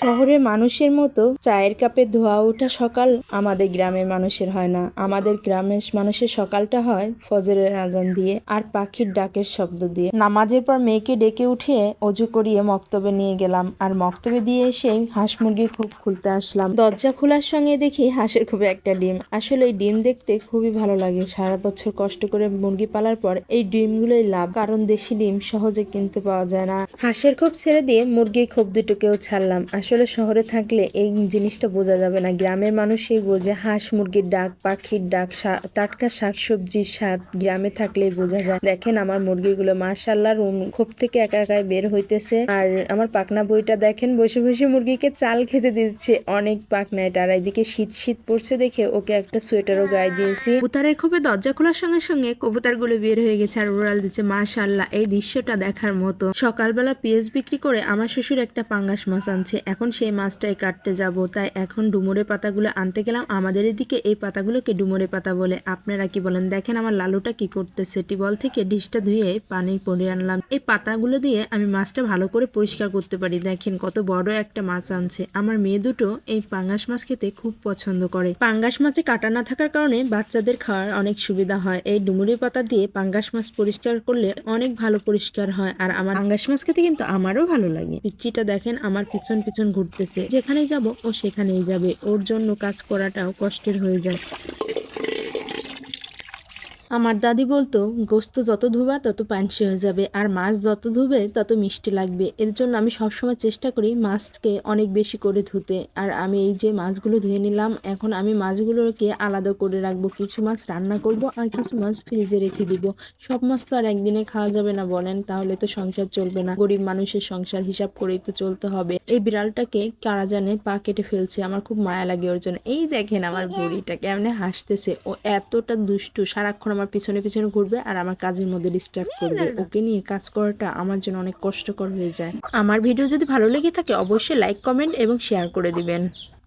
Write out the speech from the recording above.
শহরের মানুষের মতো চায়ের কাপে ধোয়া ওঠা সকাল আমাদের গ্রামের মানুষের হয় না। আমাদের গ্রামের মানুষের সকালটা হয় ফজরের আজান দিয়ে আর পাখির ডাকের শব্দ দিয়ে। নামাজের পর মেয়েকে ডেকে উঠিয়ে অজু করিয়ে মক্তবে নিয়ে গেলাম আর মক্তবে দিয়ে এসে হাঁস মুরগির খুব খুলতে আসলাম। দরজা খোলার সঙ্গে দেখি হাঁসের খুব একটা ডিম। আসলে এই ডিম দেখতে খুবই ভালো লাগে। সারা বছর কষ্ট করে মুরগি পালার পর এই ডিমগুলোই লাভ, কারণ দেশি ডিম সহজে কিনতে পাওয়া যায় না। হাঁসের খোপ ছেড়ে দিয়ে মুরগির খোপ দুটোকেও ছাড়লাম। আসলে শহরে থাকলে এই জিনিসটা বোঝা যাবে না। গ্রামের মানুষই বোঝে হাঁস, মুরগির ডাক, পাখির ডাক টাটকা শাকসবজির স্বাদ। গ্রামে থাকলেই বোঝা যায়। দেখেন আমার মুরগিগুলো মাশাল্লাহ রুম খোপ থেকে একা একাই বের হইতেছে। আর আমার পাকনা বইটা দেখেন, বসে বসে মুরগিকে চাল খেতে দিচ্ছে। অনেক পাকনা এটা। আর এদিকে শীত শীত পড়ছে দেখে ওকে একটা সোয়েটারও গায়ে দিয়েছি। কবুতরের খোপে দরজা খোলার সঙ্গে সঙ্গে কবুতরগুলো বের হয়ে গেছে আর উড়াল দিচ্ছে। মাশাল্লাহ এই দৃশ্যটা দেখার মতো। সকালবেলা পেঁয়াজ বিক্রি করে আমার শ্বশুর একটা পাঙ্গাস মাছ আনছে। এখন সেই মাছটাই কাটতে যাব। তাই এখন ডুমুরে পাতাগুলো আনতে গেলাম। আমাদের এদিকে এই পাতাগুলোকে ডুমুরে পাতা বলে। আপনারা কি বলেন? দেখেন আমার লালুটা কি করতেছে। টিবল থেকে ডিশটা ধুয়ে পানি পরে আনলাম। এই পাতাগুলো দিয়ে আমি মাছটা ভালো করে পরিষ্কার করতে পারি। দেখেন কত বড় একটা মাছ আনছে। আমার মেয়ে দুটো এই পাঙ্গাস মাছ খেতে খুব পছন্দ করে। পাঙ্গাস মাছে কাটা না থাকার কারণে বাচ্চাদের খাওয়ার অনেক সুবিধা হয়। এই ডুমুরি পাতা দিয়ে পাঙ্গাস মাছ পরিষ্কার করলে অনেক ভালো পরিষ্কার হয়। আর আমার পাঙ্গাস মাছ খেতে কিন্তু আমারও ভালো লাগে। পিচ্চিটা দেখেন আমার পিছন পিছন ঘুরতেছে। যেখানেই যাব ও সেখানেই যাবে। ওর জন্য কাজ করাটাও কষ্টের হয়ে যায়। আমার দাদি বলতো, গোস্ত যত ধুবা তত পানসি হয়ে যাবে, আর মাছ যত ধুবে তত মিষ্টি লাগবে। এর জন্য আমি সবসময় চেষ্টা করি মাছকে অনেক বেশি করে ধুতে। আর আমি এই যে মাছগুলো ধুয়ে নিলাম, এখন আমি মাছগুলোকে আলাদা করে রাখব। কিছু মাছ রান্না করব আর কিছু মাছ ফ্রিজে রেখে দিব। সব মাছ তো আর একদিনে খাওয়া যাবে না বলেন, তাহলে তো সংসার চলবে না। গরিব মানুষের সংসার হিসাব করেই তো চলতে হবে। এই বিড়ালটাকে কারা জানে পা কেটে ফেলছে, আমার খুব মায়া লাগে ওর জন্য। এই দেখেন আমার বুড়িটা কেমনে হাসতেছে। ও এতটা দুষ্টু, সারাক্ষণ আমার পিছনে পিছনে ঘুরবে আর আমার কাজের মধ্যে ডিস্টার্ব করবে। ওকে নিয়ে কাজ করাটা আমার জন্য অনেক কষ্টকর হয়ে যায়। আমার ভিডিও যদি ভালো লেগে থাকে অবশ্যই লাইক কমেন্ট এবং শেয়ার করে দিবেন।